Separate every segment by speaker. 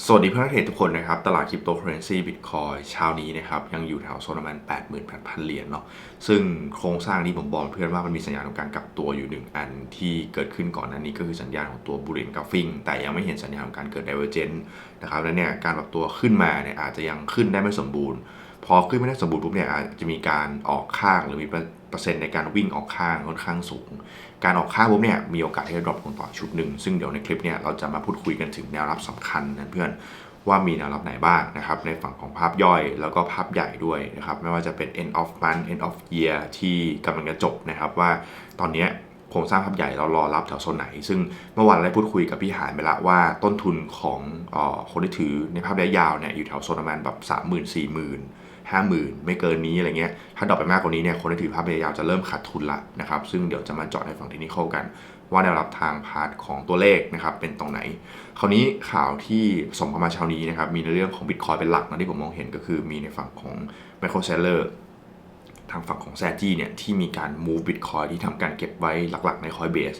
Speaker 1: สวัสดีเพื่อนเทรดทุกคนนะครับ ตลาดคริปโตเคอเรนซีบิตคอยเช้านี้นะครับ ยังอยู่แถวโซนประมาณ88,000เหรียญเนาะซึ่งโครงสร้างที่ผมบอกเพื่อนว่ามันมีสัญญาณของการกลับตัวอยู่หนึ่งอันที่เกิดขึ้นก่อนหน้านี้ก็คือสัญญาณของตัวบูเรนกราฟิงแต่ยังไม่เห็นสัญญาณของการเกิด d ดเวอร์เจนนะครับและเนี่ยการปรับตัวขึ้นมาเนี่ยอาจจะยังขึ้นได้ไม่สมบูรณ์ พอขึ้นไม่ได้สมบูรณ์ปุ๊บเนี่ยอาจจะมีการออกข้างหรือมี เปอร์เซ็นต์ในการวิ่งออกข้างค่อนข้างสูง การออกข้างปุ๊บเนี่ยมีโอกาสที่จะดรอปลงต่อชุดหนึ่ง ซึ่งเดี๋ยวในคลิปเนี่ยเราจะมาพูดคุยกันถึงแนวรับสำคัญนะเพื่อนว่ามีแนวรับไหนบ้างนะครับในฝั่งของภาพย่อยแล้วก็ภาพใหญ่ด้วยนะครับไม่ว่าจะเป็น end of month end of year ที่กำลังจะจบนะครับว่าตอนนี้ โครงสร้างภาพใหญ่เรารอรับแถวโซนไหน ซึ่งเมื่อวานเราได้พูดคุยกับพี่หานไปละว่าต้นทุนของออคนที่ถือในภาพระยะยาวเนี่ยอยู่แถวโซนประมาณแบบสามหมื่นสี่หมื่นห้าหมื่นไม่เกินนี้อะไรเงี้ยถ้าดรอปไปมากกว่านี้เนี่ยคนที่ถือภาพระยะยาวจะเริ่มขาดทุนละนะครับซึ่งเดี๋ยวจะมาเจาะในฝั่งเทคนิคกัน ว่าแนวรับทางพาร์ทของตัวเลขนะครับเป็นตรงไหน คราวนี้ข่าวที่ส่งเข้ามาเช้านี้นะครับมีในเรื่องของ Bitcoin เป็นหลักนะที่ผมมองเห็นก็คือมีในฝั่งของ m i c r o s e l l e r ทางฝั่งของแซจี้เนี่ยที่มีการ move Bitcoin ที่ทำการเก็บไว้หลักๆใน Coinbase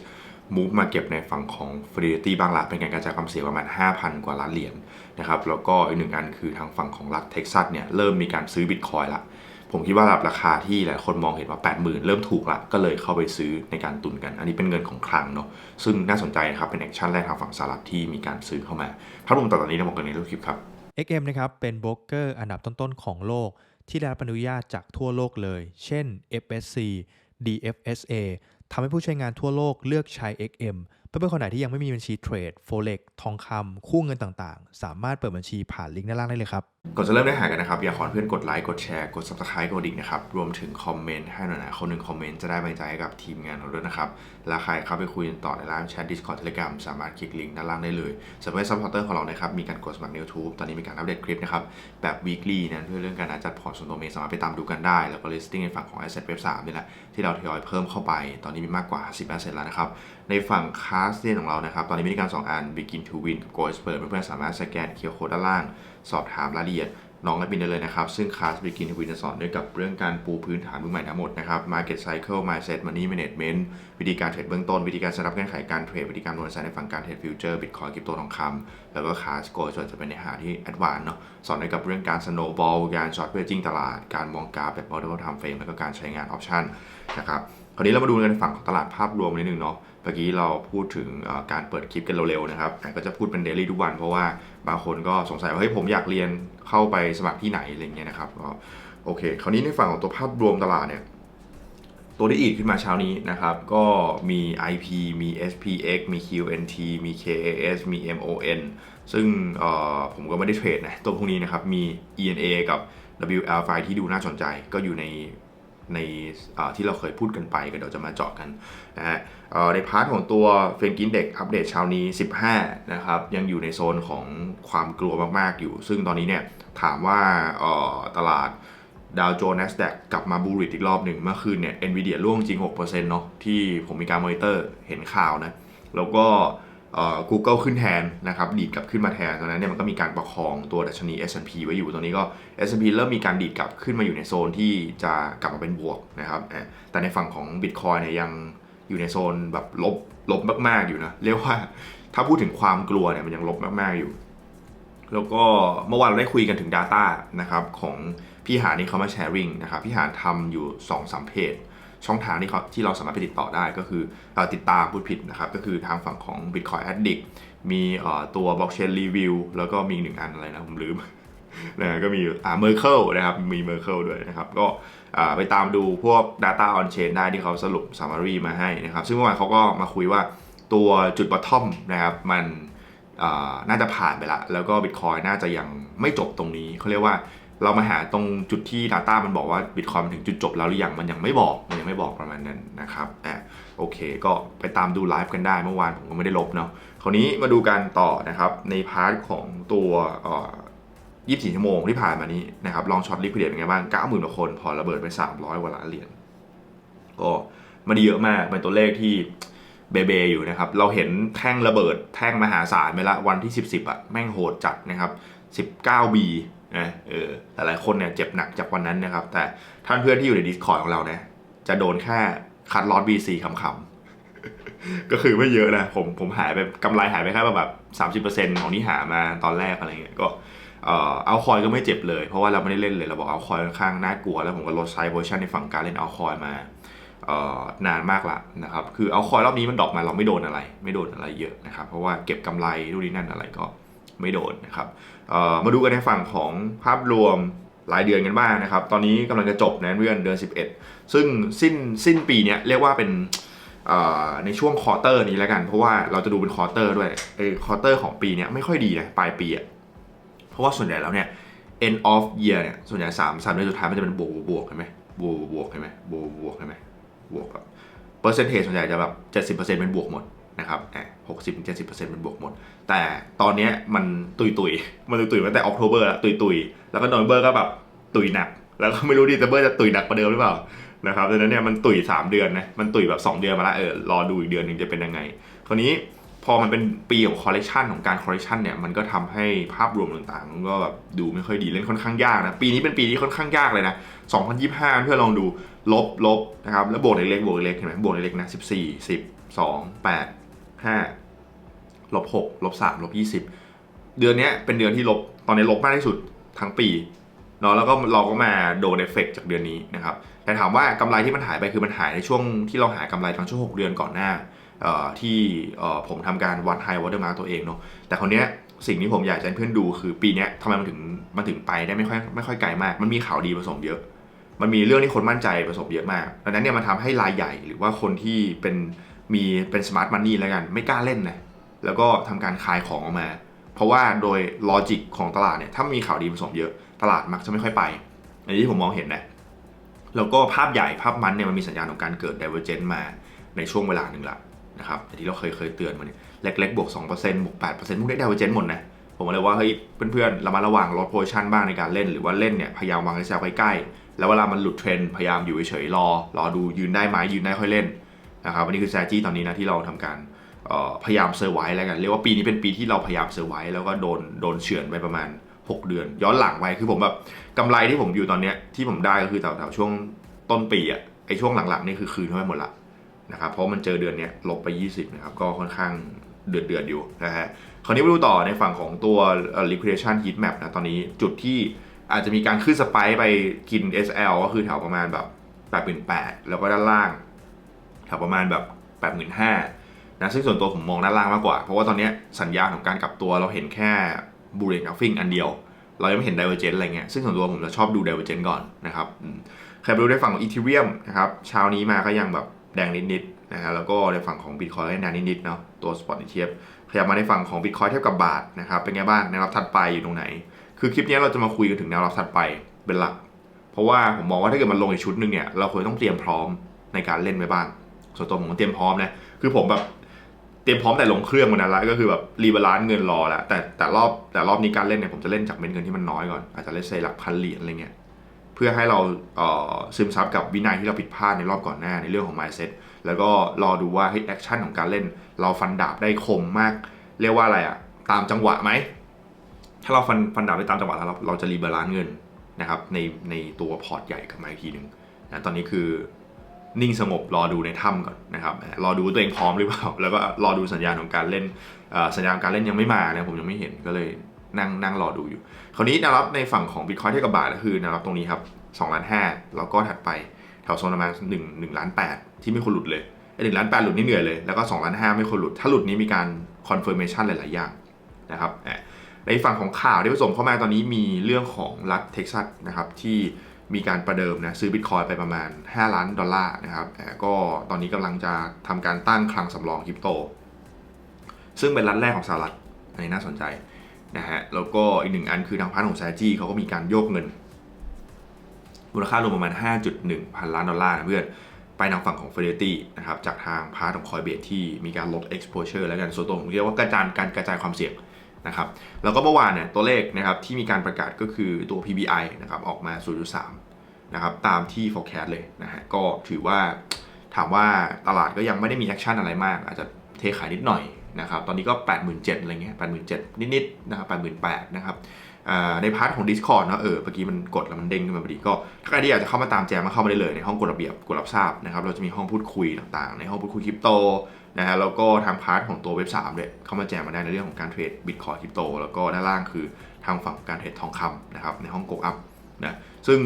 Speaker 1: move มาเก็บในฝั่งของ Fidelity บ้างละเป็นการกระจายความเสี่ยงประมาณ 5,000 กว่าล้านเหรียญนะครับแล้วก็อีกหนึ่งอันคือทางฝั่งของรัฐเท็กซัสเนี่ยเริ่มมีการซื้อ Bitcoin ละผมคิดว่าระดับราคาที่หลายคนมองเห็นว่า 80,000 เริ่มถูกละก็เลยเข้าไปซื้อในการตุนกัน อันนี้เป็นเงินของคลังเนาะซึ่งน่าสนใจนะครับเป็นแอคชั่นแรกทางฝั่งสหรัฐที่มีการซื้อเข้ามาภาพรวมต่อนนี้เราบอกกันในรูปคลิปครับ
Speaker 2: XM นะครับเป็นโบรกเกอร์อันดับต้นๆของโลก ที่ได้รับอนุญาตจากทั่วโลกเลย เช่น FSC DFSA ทำให้ผู้ใช้งานทั่วโลกเลือกใช้ XM เพื่อนๆคนไหนที่ยังไม่มีบัญชีเทรด Forex ทองคำคู่เงินต่างๆ สามารถเปิดบัญชีผ่านลิงก์ด้านล่างได้เลยครับ
Speaker 1: ก่อนจะเริ่มเนื้หากันนะครับ อยากขอเพื่อนกดไลค์กดแชร์กด subscribe กดดิ่งนะครับ รวมถึงคอมเมนต์ให้หน่อยนะคนหนึ่งคอมเมนต์จะได้บรรให้กับทีมงานเราด้วยนะครับ และใครเข้าไปคุยกันต่อในร้านแชท Discord Telegram สามารถคลิกลิงก์ด้านล่างได้เลยสำหรับซัพพอร์เตอร์ของเรานะครับ มีการกดสมัครใน YouTube ตอนนี้มีการอัปเดตคลิปนะครับ แบบ weekly นะเพื่อเรื่องการจัดพอร์ตส่วนตัวเมสามารถไปตามดูกันได้ แล้วก็ listing ในฝั่งของ asset web 3นี่แหละที่เราทยอยเพิ่มเข้าไปตอนนี้มีมากกว่า10 asset แล้วนะครับในฝั่งคาสเ n ของเรานะครับตอนนี้มีการ 2 อัน begin to win กับ go expert เพื่อนๆสามารถสแกนเคียร์โค้ดด้านล่าง สอบถามรายละเอียดน้องและบินได้เลยนะครับ ซึ่งคลาส Begin to Win จะสอนด้วยกับเรื่องการปูพื้นฐานเบื้องใหม่ทั้งหมดนะครับ Market Cycle Mindset Money Management วิธีการเทรดเบื้องต้น วิธีการสรับเงื่อนไขการเทรด วิธีการลงทุนในฝั่งการเทรดฟิวเจอร์บิตคอยคริปโตทองคำแล้วก็คลาสโกส่วนจะเป็นเนื้อหาที่แอดวานเนาะสอนด้วยกับเรื่องการ snowball การช็อตเพื่อจิ้งตลาด การมองกราฟแบบ multiple time frame แล้วก็การใช้งานออปชันนะครับคราวนี้เรามาดูกันในฝั่งของตลาดภาพรวมนิดนึงเนาะ เมื่อกี้เราพูดถึงการเปิดคลิปกันเร็วๆนะครับแต่ก็จะพูดเป็นเดลี่ทุกวันเพราะว่าบางคนก็สงสัยว่าเฮ้ยผมอยากเรียนเข้าไปสมัครที่ไหนอะไรเงี้ยนะครับก็โอเค คราวนี้ในฝั่งของตัวภาพรวมตลาดเนี่ยตัวที่อีกขึ้นมาเช้านี้นะครับ ก็มี IP มี SPX มี QNT มี KAS มี MON ซึ่งผมก็ไม่ได้เทรดนะตัวพวกนี้นะครับ มี ENA กับ WL ไฟที่ดูน่าสนใจ ก็อยู่ใน ในที่เราเคยพูดกันไปก็เดี๋ยวจะมาเจาะกันนะฮะในพาร์ทของตัวเฟรนกินเด็กอัปเดตเช้านี้ 15 นะครับ ยังอยู่ในโซนของความกลัวมากๆอยู่ ซึ่งตอนนี้เนี่ยถามว่าตลาดดาวโจนส์ NASDAQ กลับมาบูริตอีกรอบหนึ่งเมื่อคืนเนี่ย NVIDIA ร่วงจริง 6%เนาะที่ผมมีการมอนิเตอร์เห็นข่าวนะ แล้วก็ Google ขึ้นแทนนะครับดีดกลับขึ้นมาแทนตอนนั้นเนี่ยมันก็มีการประคองตัวดัชนี S&P ไว้อยู่ตรงนี้ก็ S&P เริ่มมีการดีดกลับขึ้นมาอยู่ในโซนที่จะกลับมาเป็นบวกนะครับแต่ในฝั่งของ Bitcoin เนี่ยยังอยู่ในโซนแบบลบลบมากๆอยู่นะเรียกว่าถ้าพูดถึงความกลัวเนี่ยมันยังลบมากๆอยู่ แล้วก็เมื่อวานเราได้คุยกันถึง Data นะครับของพี่หานี่เขามาแชร์ริงนะครับพี่หานทำอยู่2อสเพจ ช่องทางที่เขาที่เราสามารถไปติดต่อได้ก็คือติดตามพูดผิดนะครับ ก็คือทางฝั่งของ Bitcoin Addict มีตัว Blockchain Review แล้วก็มีหนึ่งอันอะไรนะ ผมลืมนะก็มีอ่า Merkle นะครับ มี Merkle ด้วยนะครับ ก็ไปตามดูพวก Data on Chain ได้ที่เขาสรุป Summary มาให้นะครับ ซึ่งเมื่อวานเขาก็มาคุยว่าตัวจุด bottom นะครับมันน่าจะผ่านไปละ แล้วก็ Bitcoin น่าจะยังไม่จบตรงนี้เขาเรียกว่า เรามาหาตรงจุดที่ Data มันบอกว่า Bitcoin ถึงจุดจบแล้วหรือยัง มันยังไม่บอก มันยังไม่บอกประมาณนั้นนะครับอะโอเค ก็ไปตามดูไลฟ์กันได้เมื่อวานผมก็ไม่ได้ลบเนาะคราวนี้มาดูกันต่อนะครับ ในพาร์ทของตัวเอ่อ24 ชั่วโมงที่ผ่านมานี้นะครับลองช็อตลิควิดเดตเป็นไงบ้าง 90,000กว่าคน พอระเบิดไป 300กว่าล้านเหรียญก็มันเยอะมากเป็นตัวเลขที่เบเบอยู่นะครับ เราเห็นแท่งระเบิดแท่งมหาศาลไปละวันที่ 10 10อะแม่งโหดจัดนะครับ 19B นะเออแต่หลายคนเนี่ยเจ็บหนักจากวันนั้นนะครับ แต่ท่านเพื่อนที่อยู่ใน Discord ของเราเนี่ยจะโดนแค่คัดลอต BC คำก็คือไม่เยอะนะ ผมผมหายไปกำไรหายไปแค่แบบสามสิบเปอร์เซ็นต์ของที่หามาตอนแรกอะไรเงี้ยก็เอ่อเอาคอยก็ไม่เจ็บเลย เพราะว่าเราไม่ได้เล่นเลย เราบอกเอาคอยค่อนข้างน่ากลัว แล้วผมก็ลดไซส์เวอร์ชันในฝั่งการเล่นเอาคอยมาเอ่อนานมากละนะครับคือเอาคอยรอบนี้มันดรอปมาเราไม่โดนอะไร ไม่โดนอะไรเยอะนะครับเพราะว่าเก็บกำไรดูนนี่นั่นอะไรก็ ไม่โดนนะครับมาดูกันในฝั่งของภาพรวมรายเดือนกันบ้างนะครับ ตอนนี้กำลังจะจบนะเดือนเดือน 11 ซึ่งสิ้นสิ้นปีเนี้ยเรียกว่าเป็นในช่วงควอเตอร์นี้แล้วกัน เพราะว่าเราจะดูเป็นควอเตอร์ด้วยไอ้ควอเตอร์ของปีเนี้ยไม่ค่อยดีนะปลายปีอะเพราะว่าส่วนใหญ่แล้วเนี่ย end of year เนี่ยส่วนใหญ่สามสามเดือนสุดท้ายมันจะเป็นบวกบวกใช่ไหมบวกบวกใช่ไหมบวกบวกใช่ไหมบวกแบบเปอร์เซ็นต์เทส่วนใหญ่จะแบบเจ็ดสิบเปอร์เซ็นต์เป็นบวกหมด นะครับแอบหกสิบเจ็ดสิบเปอร์เซ็นต์เป็นบวกหมด แต่ตอนเนี้ยมันตุยตุยๆมันตุยตุยมาตั้งแต่ออกโทเบอร์ละตุยตุยๆแล้วก็นอเบอร์ก็แบบตุยหนัก แล้วก็ไม่รู้ดีเบอร์จะตุยหนักกว่าเดิมหรือเปล่านะครับดังนั้นเนี่ยมันตุ๋ย3 เดือนนะ มันตุยแบบ 2 เดือนมาแล้วเออ รอดูอีกเดือนหนึ่งจะเป็นยังไง คราวนี้พอมันเป็นปีของคอลเลกชันของการคอลเลกชันเนี่ย มันก็ทำให้ภาพรวมต่างๆ มันก็แบบดูไม่ค่อยดีเล่นค่อนข้างยากนะ ปีนี้เป็นปีที่ค่อนข้างยากเลยนะ 2025 เพื่อลองดูลบลบนะครับ แล้วบวกเล็กๆบวกเล็กๆเห็นไหมบวกเล็กๆนะ 14 10 2 8 5ลบ6ลบ3ลบ20 เดือนนี้เป็นเดือนที่ลบตอนนี้ลบมากที่สุดทั้งปีเนาะแล้วก็เราก็มาโดนเอฟเฟกจากเดือนนี้นะครับแต่ถามว่ากำไรที่มันหายไปคือมันหายในช่วงที่เราหากำไรทั้งช่วง 6 เดือนก่อนหน้าที่ผมทำการวัดไฮวอเตอร์มาตัวเองเนาะแต่คราวนี้สิ่งที่ผมอยากจะให้เพื่อนดูคือปีนี้ทำไมมันถึงมันถึงไปได้ไม่ค่อยไม่ค่อยไกลมาก มันมีข่าวดีผสมเยอะ มันมีเรื่องที่คนมั่นใจผสมเยอะมากดังนั้นเนี่ยมันทำให้รายใหญ่หรือว่าคนที่เป็น มีเป็นสมาร์ทมันนี่แล้วกัน ไม่กล้าเล่นนะแล้วก็ทำการขายของออกมา เพราะว่าโดยลอจิกของตลาดเนี่ยถ้ามีข่าวดีผสมเยอะตลาดมักจะไม่ค่อยไปในที่ผมมองเห็นนะแล้วก็ภาพใหญ่ภาพมันเนี่ยมันมีสัญญาณของการเกิด divergence มาในช่วงเวลาหนึ่งละนะครับแต่ที่เราเคยเคยเตือนมาเนี่ยเล็กๆบวก2%บวก8%พวกนี้ divergence หมดนะผมเลยว่าเฮ้ยเพื่อนๆเรามาระวังลดโพชั่นบ้างในการเล่น หรือว่าเล่นเนี่ยพยายามวางในแซลใกล้ๆแล้วเวลามันหลุดเทรนพยายามอยู่เฉยๆรอ รอดูยืนได้ไหมยืนได้ค่อยเล่น นะครับอันนี้คือ strategy ตอนนี้นะที่เราทำการพยายามเซอร์ไว้แล้วกัน เรียกว่าปีนี้เป็นปีที่เราพยายามเซอร์ไว้แล้วก็โดนโดนเฉือนไปประมาณ 6 เดือน ย้อนหลังไปคือผมแบบกำไรที่ผมอยู่ตอนเนี้ยที่ผมได้ก็คือแถวๆช่วงต้นปีอะไอช่วงหลังๆนี่คือคืนเข้าไปหมดละนะครับเพราะมันเจอเดือนเนี้ยลบไป 20นะครับก็ค่อนข้างเดือดเดือดอยู่นะฮะคราวนี้มาดูต่อในฝั่งของตัว liquidation heat map นะตอนนี้จุดที่อาจจะมีการขึ้นสไปไปกิน SL ก็คือแถวประมาณแบบ8 8แล้วก็ด้านล่าง แถวประมาณแบบ85,000นะซึ่งส่วนตัวผมมองด้านล่างมากกว่า เพราะว่าตอนนี้สัญญาของการกลับตัวเราเห็นแค่บูเรนกราฟิงอันเดียว เรายังไม่เห็น divergence อะไรเงี้ยซึ่งส่วนตัวผมจะชอบดู divergence ก่อนนะครับใครไปดูในฝั่งของ Ethereum นะครับเช้านี้มาก็ยังแบบแดงนิดๆนะฮะแล้วก็ในฝั่งของ Bitcoin ก็แดงนิดๆเนาะตัว Spot ETF ขยับมาในฝั่งของ Bitcoin เทียบกับบาทนะครับเป็นไงบ้างแนวรับถัดไปอยู่ตรงไหน คือคลิปนี้เราจะมาคุยกันถึงแนวรับถัดไปเป็นหลัก เพราะว่าผมมองว่าถ้าเกิดมันลงอีกชุดหนึ่งเนี่ยเราควรต้องเตรียมพร้อมในการเล่นไว้บ้าง ส่วนตัวผมก็เตรียมพร้อมนะคือผมแบบเตรียมพร้อมแต่ลงเครื่องวันนั้นละก็คือแบบรีบาลานซ์เงินรอแล้วแต่แต่รอบแต่รอบนี้การเล่นเนี่ยผมจะเล่นจากเม็ดเงินที่มันน้อยก่อนอาจจะเล่นเซหลักพันเหรียญอะไรเงี้ยเพื่อให้เราเอ่อซึมซับกับวินัยที่เราผิดพลาดในรอบก่อนหน้าในเรื่องของ mindset แล้วก็รอดูว่าเฮ้แอคชั่นของการเล่น เราฟันดาบได้คมมาก เรียกว่าอะไรอะตามจังหวะไหมถ้าเราฟันฟันดาบได้ตามจังหวะแล้วเราเราจะรีบาลานซ์เงินนะครับในในตัวพอร์ตใหญ่กับมาอีกทีหนึ่งนะตอนนี้คือ นิ่งสงบรอดูในถ้ำก่อนนะครับรอดูตัวเองพร้อมหรือเปล่า แล้วก็รอดูสัญญาณของการเล่นสัญญาณการเล่นยังไม่มานะผมยังไม่เห็นก็เลยนั่งนั่งรอดูอยู่ คราวนี้แนวรับในฝั่งของ Bitcoin เทียบกับบาทก็คือแนวรับตรงนี้ครับ2ล้าน5แล้วก็ถัดไปแถวโซนประมาณ1 1ล้าน8ที่ไม่ควรหลุดเลยไอ้หนึ่งล้าน8หลุดนี่เหนื่อยเลย แล้วก็2ล้าน5ไม่ควรหลุด ถ้าหลุดนี้มีการ confirmation หลาย ๆ อย่างนะครับในฝั่งของข่าวที่ผสมเข้ามาตอนนี้มีเรื่องของรัฐเท็กซัสนะครับที่ มีการประเดิมนะซื้อบิตคอยไปประมาณ 5 ล้านดอลลาร์นะครับอ่ก็ตอนนี้กำลังจะทำการตั้งคลังสำรองคริปโต ซึ่งเป็นรัฐแรกของสหรัฐอันนี้น่าสนใจนะฮะแล้วก็อีกหนึ่งอันคือทางพาร์ทของ s ซจี้เขาก็มีการโยกเงิน มูลค่ารวมประมาณ 5.1 พันล้านดอลลาร์นะเพื่อนไปทางฝั่งของ Fidelity นะครับจากทางพาร์ทของ Coinbase ที่มีการลด exposure แล้วกันส่วนตัวผมเรียกว่ากระจายการกระจายความเสี่ยง นะครับแล้วก็เมื่อวานเนี่ยตัวเลขนะครับที่มีการประกาศก็คือตัว PBI นะครับออกมา 0.3นะครับตามที่ forecast เลยนะฮะก็ถือว่าถามว่าตลาดก็ยังไม่ได้มีแอคชั่นอะไรมาก อาจจะเทขายนิดหน่อยนะครับตอนนี้ก็ 87,000อะไรเงี้ย87,000นิดๆนะครับ88,000นะครับ ในพาร์ทของ Discord เนอะเออเมื่อกี้มันกดแล้วมันเด้งขึ้นมาพอดีก็ถ้าใครที่อยากจะเข้ามาตามแจมมาเข้ามาได้เลยในห้องกฎระเบียบกฎรับทราบนะครับเราจะมีห้องพูดคุยต่างๆ ในห้องพูดคุยคริปโตนะฮะแล้วก็ทางพาร์ทของตัวเว็บ3เนี่ยเข้ามาแจมมาได้ในเรื่องของการเทรดบิตคอยคริปโตแล้วก็ด้านล่างคือทางฝั่งการเทรดทองคำนะครับในห้องโกอัพนะซึ่ง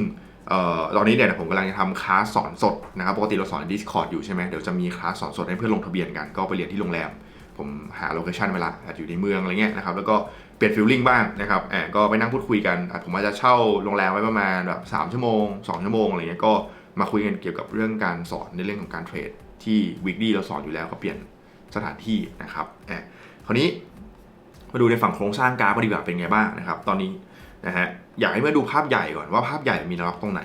Speaker 1: ออตอนนี้เนี่ยผมกำลังจะทำคลาสสอนสดนะครับปกติเราสอนใน Discord อยู่ใช่ไหมเดี๋ยวจะมีคลาสสอนสดให้เพื่อนลงทะเบียนกันก็ไปเรียนที่โรงแรม ผมหาโลเคชันไว้ละอาจจะอยู่ในเมืองอะไรเงี้ยนะครับแล้วก็เปลี่ยนฟิลลิ่งบ้างนะครับแอบก็ไปนั่งพูดคุยกันอะผมอาจจะเช่าโรงแรมไว้ประมาณแบบ3ชั่วโมง 2 ชั่วโมงอะไรเงี้ยก็มาคุยกันเกี่ยวกับเรื่องการสอนในเรื่องของการเทรดที่วิก l y เราสอนอยู่แล้วก็เปลี่ยนสถานที่นะครับแอบคราวนี้มาดูในฝั่งโครงสร้างกราฟกันดีกว่าเป็นไงบ้างนะครับ ตอนนี้นะฮะอยากให้มาดูภาพใหญ่ก่อนว่าภาพใหญ่มีแนวรับตรงไหน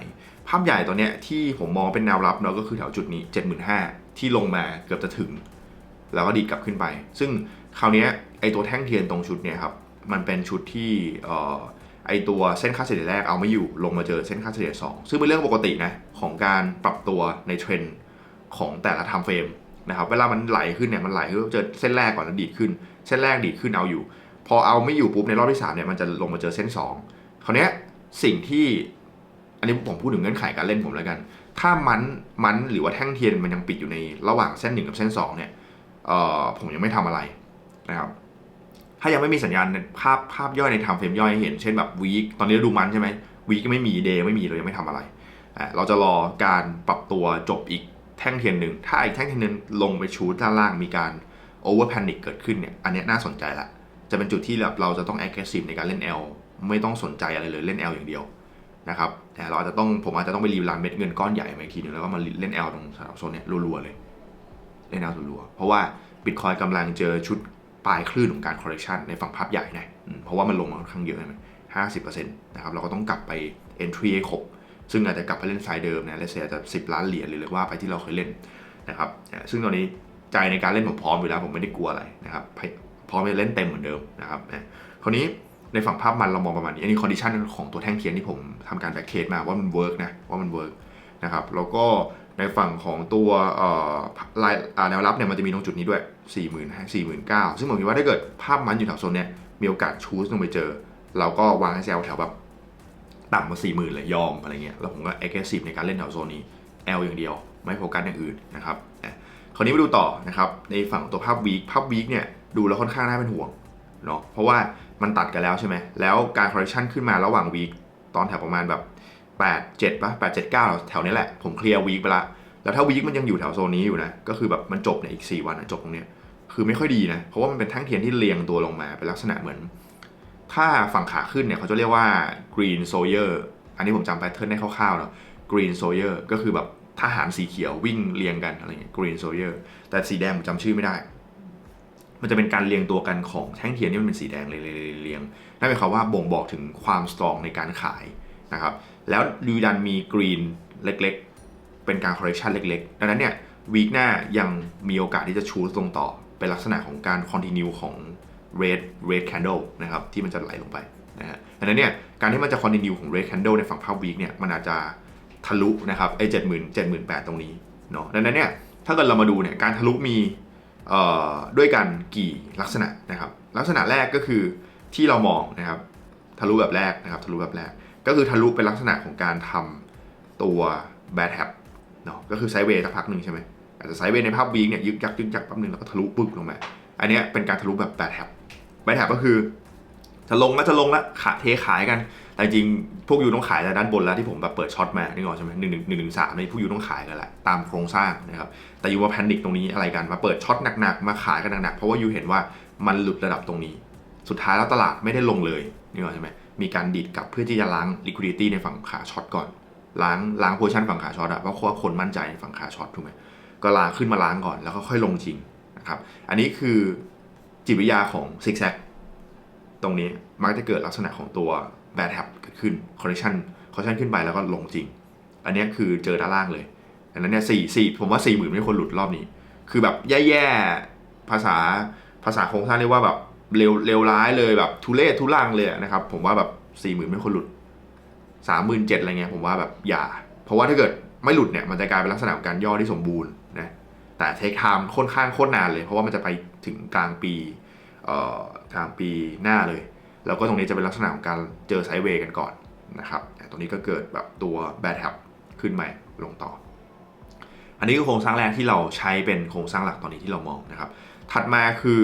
Speaker 1: ภาพใหญ่ตัวเนี้ยที่ผมมองเป็นแนวรับเนาะก็คือแถวจุดนี้ 75,000 ที่ลงมาเกือบจะถึง แล้วก็ดีดกลับขึ้นไป ซึ่งคราวนี้ไอตัวแท่งเทียนตรงชุดเนี่ยครับมันเป็นชุดที่ไอตัวเส้นค่าเฉลี่ยแรกเอาไม่อยู่ลงมาเจอเส้นค่าเฉลี่ย2 ซึ่งเป็นเรื่องปกตินะของการปรับตัวในเทรนด์ของแต่ละไทม์เฟรมนะครับเวลามันไหลขึ้นเนี่ยมันไหลขึ้นเจอเส้นแรกก่อนแล้วดีดขึ้น เส้นแรกดีดขึ้นเอาอยู่ พอเอาไม่อยู่ปุ๊บในรอบที่สามเนี่ยมันจะลงมาเจอเส้นสองคราวนี้สิ่งที่อันนี้ผมพูดถึงเงื่อนไขการเล่นผมแล้วกัน ถ้ามันมันหรือว่าแท่งเทียนมันยังปิดอยู่ในระหว่างเส้นหนึ่งกับเส้นสองเนี่ย ผมยังไม่ทำอะไรนะครับ ถ้ายังไม่มีสัญญาณภาพภาพย่อยในไทม์เฟรมย่อยให้เห็น เช่นแบบวีคตอนนี้ดูมันใช่ไหมวีคก็ไม่มีเดย์ไม่มีเรายังไม่ทำอะไร เราจะรอการปรับตัวจบอีกแท่งเทียนหนึ่ง ถ้าอีกแท่งเทียนหนึ่งลงไปชูด้านล่างมีการโอเวอร์แพนิคเกิดขึ้นเนี่ย อันนี้น่าสนใจละ จะเป็นจุดที่แบบเราจะต้อง aggressive ในการเล่น L ไม่ต้องสนใจอะไรเลยเล่น L อย่างเดียวนะครับ แต่เราอาจจะต้องผมอาจจะต้องไปรีบรันเม็ดเงินก้อนใหญ่มาอีกทีหนึงแล้วก็มาเล่น L ตรงโซนเนี้ยรัวๆเลย เล่น L รัวๆเพราะว่า Bitcoin กำลังเจอชุดปลายคลื่นของการ correction ในฝั่งภาพใหญ่นะเพราะว่ามันลงมาค่อนข้างเยอะนะห้าสิบเปอร์เซ็นต์นะครับเราก็ต้องกลับไป entry ให้ครบซึ่งอาจจะกลับไปเล่นไซด์เดิมนะเลเซียจะสิบล้านเหรียญหรือว่าไปที่เราเคยเล่นนะครับซึ่งตอนนี้ใจในการเล่นผมพร้อมอยู่แล้วผมไม่ได้กลัวอะไรนะครับพร้อมจะเล่นเต็มเหมือนเดิมนะครับอ่าคราวนี้ในฝั่งภาพมันเรามองประมาณนี้อันนี้คอนดิชันของตัวแท่งเทียนที่ผมทำการแบ็กเทสมาว่ามันเวิร์กนะว่ามันเวิร์กนะครับแล้วก็ ในฝั่งของตัวลายแนวรับเนี่ยมันจะมีตรงจุดนี้ด้วย 4 0 0 0 0 4 9 0 0 0ซึ่งผมคิดว่าถ้าเกิดภาพมันอยู่แถวโซนเนี้ยมีโอกาสชูสลงไปเจอ เราก็วางให้แซลแถวแบบต่ำกว่า4 0,000เลยยอมอะไรเงี้ยแล้วผมก็ aggressive ในการเล่นแถวโซนนี้ L อย่างเดียว ไม่โฟกัสอย่างอื่นนะครับอะคราวนี้มาดูต่อนะครับในฝั่งตัวภาพวีคภาพวีคเนี่ยดูแล้วค่อนข้างน่าเป็นห่วงเนาะเพราะว่ามันตัดกันแล้วใช่ไหมแล้วการ correction ขึ้นมาระหว่างวีคตอนแถวประมาณแบบ 8 7ป่ะ8 7 9แถวนี้แหละ ผมเคลียร์วีคไปละ แล้วถ้าวีคมันยังอยู่แถวโซนนี้อยู่นะ ก็คือแบบมันจบในอีก 4 วันนะจบตรงเนี้ย คือไม่ค่อยดีนะ เพราะว่ามันเป็นแท่งเทียนที่เรียงตัวลงมา เป็นลักษณะเหมือน ถ้าฝั่งขาขึ้นเนี่ยเขาจะเรียกว่า green soldier อันนี้ผมจำแพทเทิร์นได้คร่าวๆเนาะ green soldier ก็คือแบบทหารสีเขียววิ่งเรียงกันอะไรเงี้ย green soldier แต่สีแดงผมจำชื่อไม่ได้ มันจะเป็นการเรียงตัวกันของแท่งเทียนที่มันเป็นสีแดงเรียงๆนั่นหมายความว่าบ่งบอกถึงความสตรองในการขาย นะครับแล้วยูดันมีกรีนเล็กๆ เป็นการ correction เล็กๆ ดังนั้นเนี่ยวีคหน้ายังมีโอกาสที่จะชูตรงต่อ เป็นลักษณะของการ continue ของ red red candle นะครับที่มันจะไหลลงไปนะฮะดังนั้นเนี่ยการที่มันจะ continue ของ red candle ในฝั่งภาพวีคเนี่ยมันอาจจะทะลุนะครับไอ้เจ็ดหมื่นเจ็ดหมื่นแปดตรงนี้เนาะดังนั้นเนี่ยถ้าเกิดเรามาดูเนี่ยการทะลุมีด้วยกันกี่ลักษณะนะครับลักษณะแรกก็คือที่เรามองนะครับทะลุแบบแรกนะครับทะลุแบบแรก ก็คือทะลุเป็นลักษณะของการทำตัว bad tap เนาะก็คือไซเวย์สักพักหนึ่งใช่ไหมอาจจะไซเวย์ในภาพวีคเนี่ยยึกยักยึกยักแป๊บนึงแล้วก็ทะลุปึ๊กลงมา อันนี้เป็นการทะลุแบบ bad tap bad tap ก็คือ จะลงแล้วจะลงแล้วขาเทขายกัน แต่จริงพวกยูต้องขายแต่ด้านบนแล้วที่ผมแบบเปิดช็อตมานึกออกใช่ไหมหนึ่งหนึ่งหนึ่งหนึ่งสามนี่พวกยูต้องขายกันแหละตามโครงสร้างนะครับแต่ยูว่าแพนิคตรงนี้อะไรกันมาเปิดช็อตหนักๆมาขายกันหนักๆเพราะว่ายูเห็นว่ามันหลุดระดับตรงนี้ สุดท้ายแล้วตลาดไม่ได้ลงเลยนึกออกใช่ไหม มีการดีดกลับเพื่อที่จะล้าง liquidity ในฝั่งขาช็อตก่อน ล้างล้างโพชั่นฝั่งขาช็อตอะเพราะว่าคนมั่นใจในฝั่งขาช็อตถูกไหมก็ล้างขึ้นมาล้างก่อนแล้วก็ค่อยลงจริงนะครับ อันนี้คือจิตวิทยาของซิกแซกตรงนี้มักจะเกิดลักษณะของตัว bad tap เกิดขึ้น correction correction ขึ้นไปแล้วก็ลงจริง อันนี้คือเจอด้านล่างเลย อันนั้นเนี่ยสี่สี่ผมว่าสี่หมื่นไม่ควรหลุดรอบนี้ คือแบบแย่ๆภาษาภาษาโครงสร้างเรียกว่าแบบ เร็วเร็วร้ายเลยแบบทุเรศทุลังเลยนะครับ ผมว่าแบบสี่หมื่นไม่ควรหลุดสามหมื่นเจ็ดอะไรเงี้ยผมว่าแบบอย่า เพราะว่าถ้าเกิดไม่หลุดเนี่ยมันจะกลายเป็นลักษณะของการย่อที่สมบูรณ์นะแต่เทคไทม์ค่อนข้างโคตรนานเลย เพราะว่ามันจะไปถึงกลางปีเอ่อกลางปีหน้าเลย แล้วก็ตรงนี้จะเป็นลักษณะของการเจอไซด์เวย์กันก่อนนะครับตรงนี้ก็เกิดแบบตัวแบทแท็บขึ้นใหม่ลงต่อ อันนี้คือโครงสร้างแรกที่เราใช้เป็นโครงสร้างหลักตอนนี้ที่เรามองนะครับ ถัดมาคือ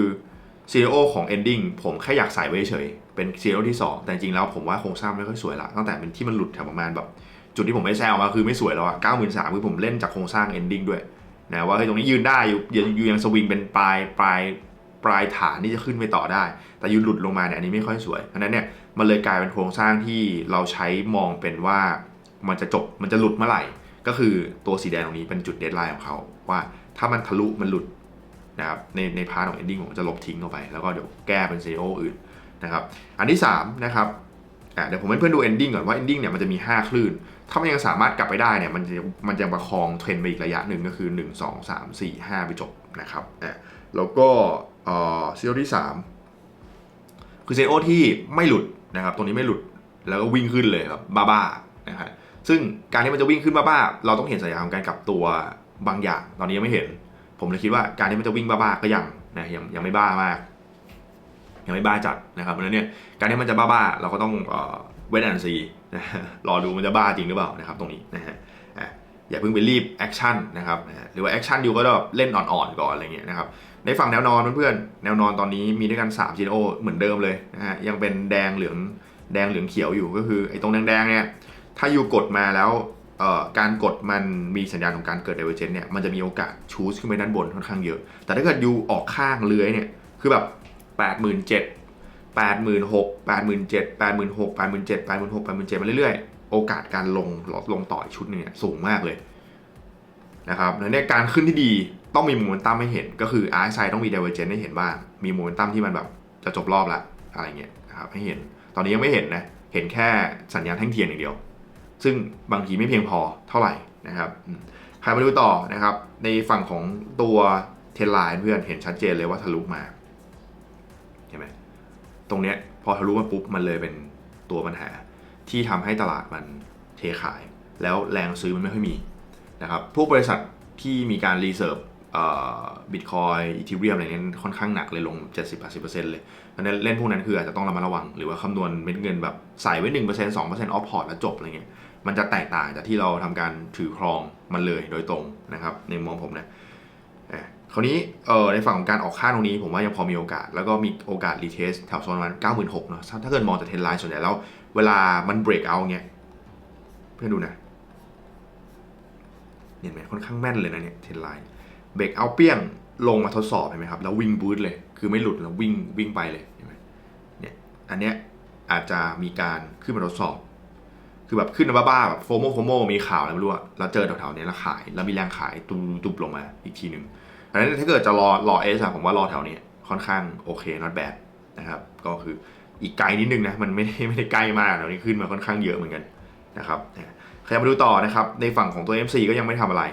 Speaker 1: ซีโอของ ending ผมแค่อยากใส่ไว้เฉย เป็นซีโอที่ 2 แต่จริงๆแล้วผมว่าโครงสร้างไม่ค่อยสวยละตั้งแต่เป็นที่มันหลุดแถวประมาณแบบ จุดที่ผมไม่แซวมาคือไม่สวยแล้วอะเก้าหมื่นสามคือผมเล่นจากโครงสร้าง ending ด้วยนะว่าเฮ้ยตรงนี้ยืนได้อยู่อยู่ยังสวิงเป็นปลายปลายปลายฐานที่จะขึ้นไปต่อได้ แต่ยืนหลุดลงมาเนี่ยอันนี้ไม่ค่อยสวยเพราะฉะนั้นเนี่ยมันเลยกลายเป็นโครงสร้างที่เราใช้มองเป็นว่ามันจะจบมันจะหลุดเมื่อไหร่ ก็คือตัวสีแดงตรงนี้เป็นจุดเดดไลน์ของเขาว่าถ้ามันทะลุมันหลุด นะครับในในพาร์ทของ ending ผมจะลบทิ้งออกไป แล้วก็เดี๋ยวแก้เป็นซีโออื่นนะครับอันที่3นะครับเดี๋ยวผมให้เพื่อนดู ending ก่อนว่า ending เนี่ยมันจะมี 5 คลื่น ถ้ามันยังสามารถกลับไปได้เนี่ยมันจะมันจะประคองเทรนไปอีกระยะหนึ่งก็คือ 1 2 3 4 5 ไปจบนะครับแล้วก็เซีโอที่ 3 คือซีโอที่ไม่หลุดนะครับตรงนี้ไม่หลุดแล้วก็วิ่งขึ้นเลยแบบบ้าๆนะครับซึ่งการที่มันจะวิ่งขึ้นบ้าๆเราต้องเห็นสัญญาณของการกลับตัวบางอย่าง ตอนนี้ยังไม่เห็น ผมเลยคิดว่าการที่มันจะวิ่งบ้าๆก็ยังนะยังยังไม่บ้ามาก ยังไม่บ้าจัดนะครับเพราะนั้นเนี่ยการที่มันจะบ้าๆเราก็ต้องเวทแอนซีนะฮะรอดูมันจะบ้าจริงหรือเปล่านะครับตรงนี้นะฮะอย่าเพิ่งไปรีบแอคชั่นนะครับหรือว่าแอคชั่นอยู่ก็แบบเล่นอ่อนๆก่อนอะไรเงี้ยนะครับในฝั่งแนวนอนเพื่อนๆแนวนอนตอนนี้มีด้วยกัน3 GTO เหมือนเดิมเลยนะฮะยังเป็นแดงเหลืองแดงเหลืองเขียวอยู่ก็คือไอ้ตรงแดงๆเนี่ยถ้าอยู่กดมาแล้ว การกดมันมีสัญญาณของการเกิด divergence เนี่ยมันจะมีโอกาสชูสขึ้นไปด้านบนค่อนข้างเยอะ แต่ถ้าเกิดยูออกข้างเลื้อยเนี่ยคือแบบ8 7 0 0 0 8 6 0 0 0 8 7 0 0 0 8 6 0 0 0 8 6 0 0 0 8 7 0 0 0 8 6 0 0 0 8 7 0 0มาเรื่อยๆ โอกาสการลงลงต่ออีกชุดนึงเนี่ยสูงมากเลยนะครับแล้วเนี่ยการขึ้นที่ดีต้องมีโมเมนตัมให้เห็น ก็คือ RSI ต้องมี divergence ให้เห็นบ้าง มีโมเมนตัมที่มันแบบจะจบรอบละอะไรเงี้ยนะครับให้เห็น ตอนนี้ยังไม่เห็นนะ เห็นแค่สัญญาณแท่งเทียนอย่างเดียว ซึ่งบางทีไม่เพียงพอเท่าไหร่นะครับใครมาดูต่อนะครับ ในฝั่งของตัวเทนไลน์เพื่อนเห็นชัดเจนเลยว่าทะลุมาเห็นไหมตรงเนี้ยพอทะลุมาปุ๊บมันเลยเป็นตัวปัญหา ที่ทำให้ตลาดมันเทขาย แล้วแรงซื้อมันไม่ค่อยมีนะครับพวกบริษัทที่มีการรีเซิร์ฟบิตคอยอีทีเรียมอะไรเงี้ยค่อนข้างหนักเลยลง 70-80%เลยเพราะฉะนั้นเล่นพวกนั้นคืออาจจะต้องระมัดระวัง หรือว่าคำนวณเม็ดเงินแบบใส่ไว้ 1% 2%ออฟพอร์ตแล้วจบอะไรเงี้ย มันจะแตกต่างจากที่เราทำการถือครองมันเลยโดยตรงนะครับ ในมุมมองผมนะอะคราวนี้เออในฝั่งของการออกค่าตรงนี้ผมว่ายังพอมีโอกาส แล้วก็มีโอกาสรีเทสแถวโซนประมาณ96,000เนอะถ้าถ้าเกิดมองจากเทรนไลน์ส่วนใหญ่แล้ว เวลามันเบรกเอาเงี้ยเพื่อนดูนะเห็นไหมค่อนข้างแม่นเลยนะเนี่ยเทรนไลน์เบรกเอาเปี้ยงลงมาทดสอบเห็นไหมครับแล้ววิ่งบูทเลยคือไม่หลุดแล้ววิ่งวิ่งไปเลยเห็นไหมเนี่ยอันเนี้ยอาจจะมีการขึ้นมาทดสอบ คือแบบขึ้นมาบ้าๆแบบโฟโมโฟโมมีข่าวอะไรไม่รู้อะแล้วเจอแถวๆนี้แล้วขาย แล้วมีแรงขายตุบตุบลงมาอีกทีหนึ่งดังนั้นถ้าเกิดจะรอรอเอสอะผมว่ารอแถวนี้ค่อนข้างโอเค not bad นะครับ ก็คืออีกไกลนิดนึงนะ มันไม่ได้ไม่ได้ใกล้มากแถวนี้ขึ้นมาค่อนข้างเยอะเหมือนกันนะครับใครมาดูต่อนะครับ ในฝั่งของตัว MC ก็ยังไม่ทำอะไร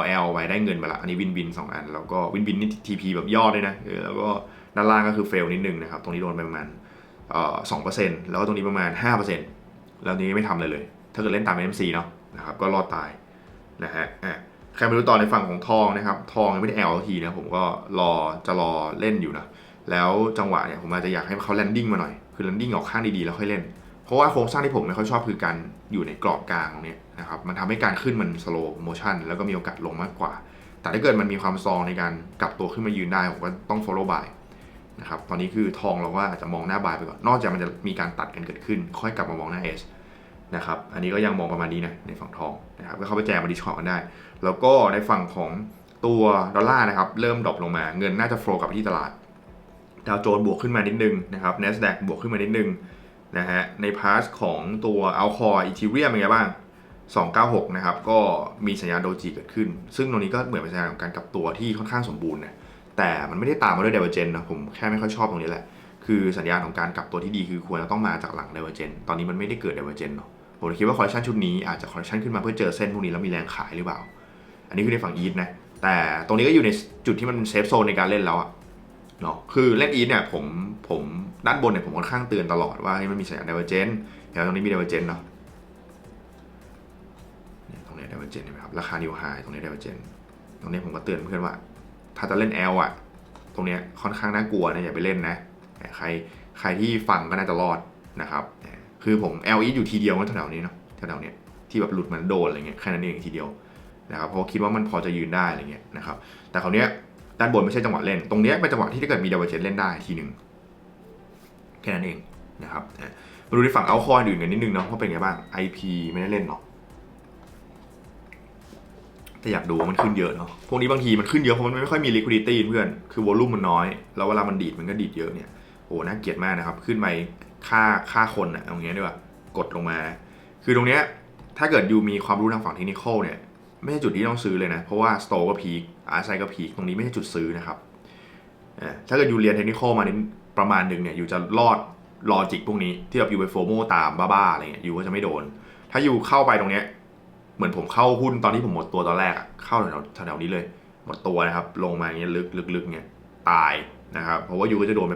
Speaker 1: LL ไปได้เงินมาละ อันนี้วินวินสองอัน แล้วก็วินวินนี่ TP แบบยอดเลยนะแล้วก็ด้านล่างก็คือเฟลนิดนึงนะครับ ตรงนี้โดนไปประมาณสองเปอร์เซ็นต์แล้วก็ตรงนี้ประมาณห้าเปอร์เซ็นต์ แล้วนี้ไม่ทำอะไรเลย ถ้าเกิดเล่นตาม MC เนาะนะครับก็รอดตายนะฮะอะใครมาดูต่อในฝั่งของทองนะครับ ทองยังไม่ได้ L สักทีนะผมก็รอจะรอเล่นอยู่นะแล้วจังหวะเนี่ยผมอาจจะอยากให้เขาแลนดิ้งมาหน่อย คือแลนดิ้งออกข้างดีๆแล้วค่อยเล่น เพราะว่าโครงสร้างที่ผมไม่ค่อยชอบคือการอยู่ในกรอบกลางตรงนี้นะครับ มันทำให้การขึ้นมันสโลว์โมชั่นแล้วก็มีโอกาสลงมากกว่า แต่ถ้าเกิดมันมีความซองในการกลับตัวขึ้นมายืนได้ผมก็ต้อง follow by นะครับตอนนี้คือทองเราก็อาจจะมองหน้าบายไปก่อน นอกจากมันจะมีการตัดกันเกิดขึ้น ค่อยกลับมามองหน้าเอสนะครับอันนี้ก็ยังมองประมาณนี้นะในฝั่งทองนะครับก็เข้าไปแจมมาดิสคอร์กันได้ แล้วก็ในฝั่งของตัวดอลลาร์นะครับเริ่มดรอปลงมาเงินน่าจะโฟล์กลับไปที่ตลาดดาวโจนส์บวกขึ้นมานิดนึงนะครับ NASDAQ บวกขึ้นมานิดนึงนะฮะในพาร์ทของตัวเอาคอยอีทีเรียมเป็นไงบ้าง 296 นะครับ ก็มีสัญญาณโดจิเกิดขึ้น ซึ่งตรงนี้ก็เหมือนเป็นสัญญาณของการกลับตัวที่ค่อนข้างสมบูรณ์นะ แต่มันไม่ได้ตามมาด้วย divergence นะผมแค่ไม่ค่อยชอบตรงนี้แหละ คือสัญญาณของการกลับตัวที่ดีคือควรจะต้องมาจากหลัง divergence ตอนนี้มันไม่ได้เกิด divergence เนาะผมคิดว่าคอร์เรคชันชุดนี้อาจจะคอร์เรคชันขึ้นมาเพื่อเจอเส้นพวกนี้แล้วมีแรงขายหรือเปล่า อันนี้คือในฝั่งอีทนะแต่ตรงนี้ก็อยู่ในจุดที่มันเซฟโซนในการเล่นแล้วอะเนาะคือเล่นอีทเนี่ยผมผมด้านบนเนี่ยผมค่อนข้างเตือนตลอดว่าเฮ้มันมีสัญญาณ divergence แล้วตรงนี้มี divergence เนาะตรงนี้ divergence เห็นไหมครับราคา new high ตรงนี้ divergence ตรงนี้ผมก็เตือนเพื่อนว่า ถ้าจะเล่น L อะตรงเนี้ยค่อนข้างน่ากลัวนะอย่าไปเล่นนะแต่ใครใครที่ฟังก็น่าจะรอดนะครับ คือผม L อีอยู่ทีเดียวก็แถวๆนี้เนาะแถวๆเนี้ยที่แบบหลุดมันโดนอะไรเงี้ยแค่นั้นเองทีเดียวนะครับเพราะคิดว่ามันพอจะยืนได้อะไรเงี้ยนะครับแต่คราวเนี้ยด้านบนไม่ใช่จังหวะเล่น ตรงเนี้ยเป็นจังหวะที่ถ้าเกิดมีดาวเจนเล่นได้ทีหนึ่งแค่นั้นเองนะครับมาดูในฝั่งเอาคอยอื่นกันนิดนึงเนาะว่าเป็นไงบ้าง IP ไม่ได้เล่นหรอก แต่อยากดูว่ามันขึ้นเยอะเนาะ พวกนี้บางทีมันขึ้นเยอะเพราะมันไม่ค่อยมี liquidity เพื่อน คือวอลลุ่มมันน้อย แล้วเวลามันดีดมันก็ดีดเยอะเนี่ย โอ้น่าเกลียดมากนะครับ ขึ้นไปค่าค่าคนอะเอางี้ดีกว่ากดลงมา คือตรงเนี้ยถ้าเกิดยูมีความรู้ทางฝั่งเทคนิคเนี่ย ไม่ใช่จุดที่ต้องซื้อเลยนะ เพราะว่าสโตก็พีคอาร์ไซก็พีคตรงนี้ไม่ใช่จุดซื้อนะครับถ้าเกิดยูเรียนเทคนิคมาในประมาณหนึ่งเนี่ยยูจะรอดลอจิกพวกนี้ที่แบบยูไปโฟโมตามบ้าๆอะไรเงี้ยยูก็จะไม่โดน ถ้ายูเข้าไปตรงเนี้ย เหมือนผมเข้าหุ้นตอนที่ผมหมดตัวตอนแรกอะเข้าแถวแถวนี้เลย หมดตัวนะครับ ลงมาอย่างเงี้ยลึกลึกลึกเงี้ยตายนะครับ เพราะว่ายูก็จะโดนไป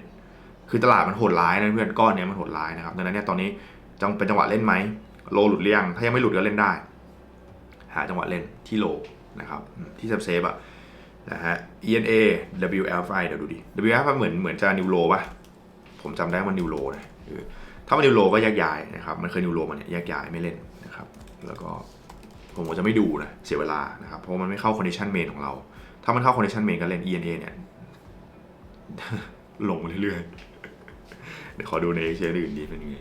Speaker 1: 80%คือตลาดมันโหดร้ายนะเพื่อนก้อนเนี้ยมันโหดร้ายนะครับดังนั้นเนี่ยตอนนี้จังเป็นจังหวะเล่นไหมโลหลุดหรือยังถ้ายังไม่หลุดก็เล่นได้ หาจังหวะเล่นที่โลนะครับที่เซฟเซฟอะนะฮะ ENA WLFI เดี๋ยวดูดิ WLFI เหมือนเหมือนจะนิวโลป่ะ ผมจำได้ว่านิวโลนะเออถ้ามันนิวโลก็แยกย้ายนะครับ มันเคยนิวโลมาเนี่ยแยกย้ายไม่เล่น แล้วก็ผมก็จะไม่ดูนะเสียเวลานะครับ เพราะมันไม่เข้า condition main ของเรา ถ้ามันเข้า condition main ก็เล่น ENA เนี่ยลงเรื่อยๆ เดี๋ยวขอดูในเชนอื่นดีเป็นยังไง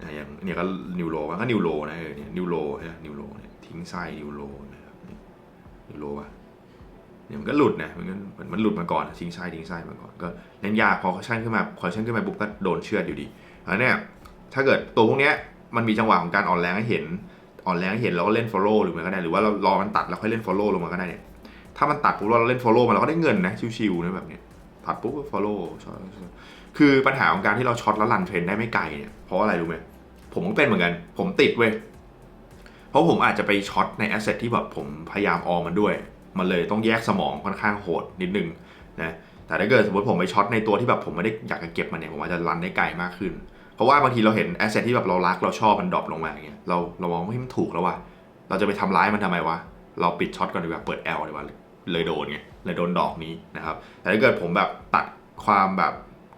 Speaker 1: อย่างเนี่ยก็นิวโลก็นิวโลนะเออเนี่ยนิวโลใช่นิวโลเนี่ยทิ้งไส้นิวโลนะครับนิวโลว่ะเนี่ยมันก็หลุดนะมันก็มันมันหลุดมาก่อนทิ้งไส้ทิ้งไส้มาก่อนก็เล่นยากพอเขาชั่นขึ้นมาพอชั่นขึ้นมาปุ๊บก็โดนเชือดอยู่ดีแล้วเนี่ยถ้าเกิดตัวพวกเนี้ย มันมีจังหวะของการอ่อนแรงให้เห็น อ่อนแรงให้เห็นแล้วก็เล่น follow หรือมันก็ได้หรือว่าเรารอมันตัดแล้วค่อยเล่น follow ลงมาก็ได้เนี่ยถ้ามันตัดปุ๊บเราเล่น follow มาเราก็ได้เงินนะชิวๆนะแบบเนี้ยตัดปุ๊บก็ follow ช็อตช็อตคือปัญหาของการที่เราช็อตแล้วรันเทรนได้ไม่ไกลเนี่ยเพราะอะไรรู้ไหมผมก็เป็นเหมือนกัน ผมติดเว้ยเพราะผมอาจจะไปช็อตในแอสเซทที่แบบผมพยายามออมมันด้วย มันเลยต้องแยกสมองค่อนข้างโหดนิดนึงนะแต่ถ้าเกิดสมมติผมไปช็อตในตัวที่แบบผมไม่ได้อยากจะเก็บมันเนี่ยผมอาจจะรันได้ไกลมากขึ้น เพราะว่าบางทีเราเห็นแอสเซทที่แบบเรารักเราชอบมันดรอปลงมาอย่างเงี้ยเราเรามองว่าเฮ้ยมันถูกแล้วว่ะเราจะไปทำร้ายมันทำไมวะเราปิดช็อตก่อนดีกว่าเปิด L ดีกว่าเลยโดนไงเลยโดนดอกนี้นะครับแต่ถ้าเกิดผมแบบตัดความแบบ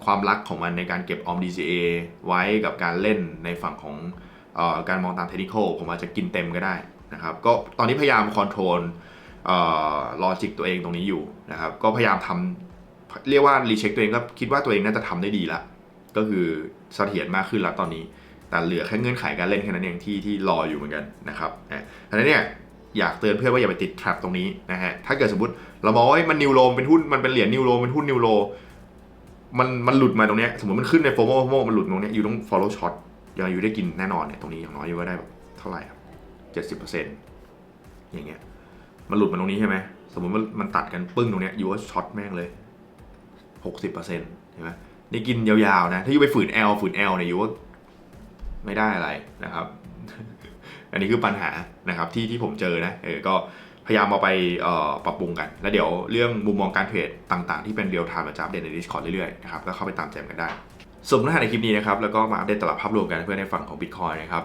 Speaker 1: ความรักของมันในการเก็บออม DCA ไว้กับการเล่นในฝั่งของออการมองตามเทคนิคผมอาจจะกินเต็มก็ได้นะครับก็ตอนนี้พยายามคอนโทรลลอจิกตัวเองตรงนี้อยู่นะครับก็พยายามทำเรียกว่ารีเช็คตัวเองก็คิดว่าตัวเองน่าจะทำได้ดีละ ก็คือเสถียรมากขึ้นแล้วตอนนี้ แต่เหลือแค่เงื่อนไขการเล่นแค่นั้นเองที่ที่รออยู่เหมือนกันนะครับนะเพราะฉะนั้นเนี่ยอยากเตือนเพื่อนว่าอย่าไปติด trap ตรงนี้นะฮะถ้าเกิดสมมติเรามองว่ามันนิวโรเป็นหุ้นมันเป็นเหรียญนิวโรเป็นหุ้นนิวโรมันมันหลุดมาตรงเนี้ยสมมติมันขึ้นในโฟโมโฟโมมันหลุดตรงเนี้ยอยู่ต้อง follow shot ยังอยู่ได้กินแน่นอนเนี่ยตรงนี้อย่างน้อยอยู่ก็ได้แบบเท่าไหร่ครับเจ็ดสิบเปอร์เซ็นต์อย่างเงี้ยมันหลุดมาตรงนี้ใช่ไหมสมมติมันมันตัดกันปึ้งตรงเนี้ยอยู่ก็ช็อตแม่งเลยหกสิบเปอร์เซ็นต์ใช่ไหม นี่กินยาวๆนะ ถ้าอยู่ไปฝืน L ฝืน L เนี่ยอยู่ว่าไม่ได้อะไรนะครับ อันนี้คือปัญหานะครับที่ที่ผมเจอนะเออก็พยายามเอาไปออปรับปรุงกัน แล้วเดี๋ยวเรื่องมุมมองการเทรดต่างๆ ที่เป็นเรียลไทม์จะอัปเดตใน Discord เรื่อยๆนะครับก็เข้าไปตามแจมกันได้ สรุปเนื้อหาในคลิปนี้นะครับแล้วก็มาอัปเดตตลาดภาพรวมกันเพื่อในฝั่งของ Bitcoin นะครับ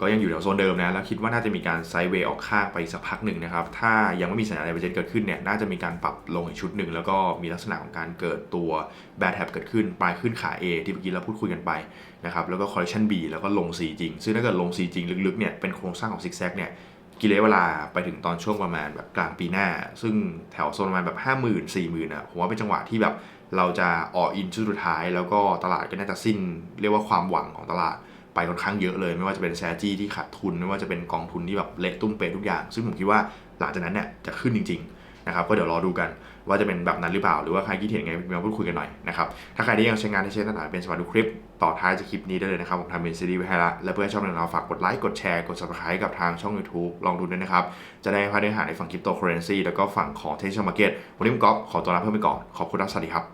Speaker 1: ก็ยังอยู่แถวโซนเดิมนะแล้วคิดว่าน่าจะมีการไซด์เวย์ออกข้างไปสักพักหนึ่งนะครับถ้ายังไม่มีสัญญาณอะไรเกิดขึ้นเนี่ยน่าจะมีการปรับลงอีกชุดหนึ่งแล้วก็มีลักษณะของการเกิดตัว bad tap เกิดขึ้นปลายขึ้นขา A ที่เมื่อกี้เราพูดคุยกันไปนะครับแล้วก็ correction B แล้วก็ลง C จริง ซึ่งถ้าเกิดลง C จริงลึกๆเนี่ยเป็นโครงสร้างของ zigzag เนี่ยกิเลเวลาไปถึงตอนช่วงประมาณแบบกลางปีหน้า ซึ่งแถวโซนประมาณแบบ 5 0 0 0 0 4 0 0 0 0อะผมว่าเป็นจังหวะที่แบบ เราจะอออินชุดสุดท้าย แล้วก็ตลาดก็น่าจะสิ้น เรียกว่าความหวังของตลาดไปค่อนข้างเยอะเลย ไม่ว่าจะเป็นแซจี้ที่ขาดทุน ไม่ว่าจะเป็นกองทุนที่แบบเละตุ้มเปทุกอย่าง ซึ่งผมคิดว่าหลังจากนั้นเนี่ยจะขึ้นจริง ๆ นะครับ ก็เดี๋ยวรอดูกันว่าจะเป็นแบบนั้นหรือเปล่า หรือว่าใครคิดเห็นไงมาพูดคุยกันหน่อยนะครับ ถ้าใครที่ยังใช้งานที่ใช้ต่างๆเป็นสมาร์ทดูคลิป ต่อท้ายจากคลิปนี้ได้เลยนะครับ ผมทำเป็นซีรีส์ไว้ให้ละและเพื่อให้ชอบเราฝากกดไลค์ กดแชร์ กด subscribe กับทางช่อง YouTube ลองดูด้วยนะครับ จะได้พาเนื้อหาในฝั่งคริปโตเคอเรนซีแล้วก็ฝั่งของเทคนิคมาร์เก็ตวันนี้ผมก๊อฟขอตัวลาเพิ่มไปก่อนขอบคุณครับสวัสดีครับ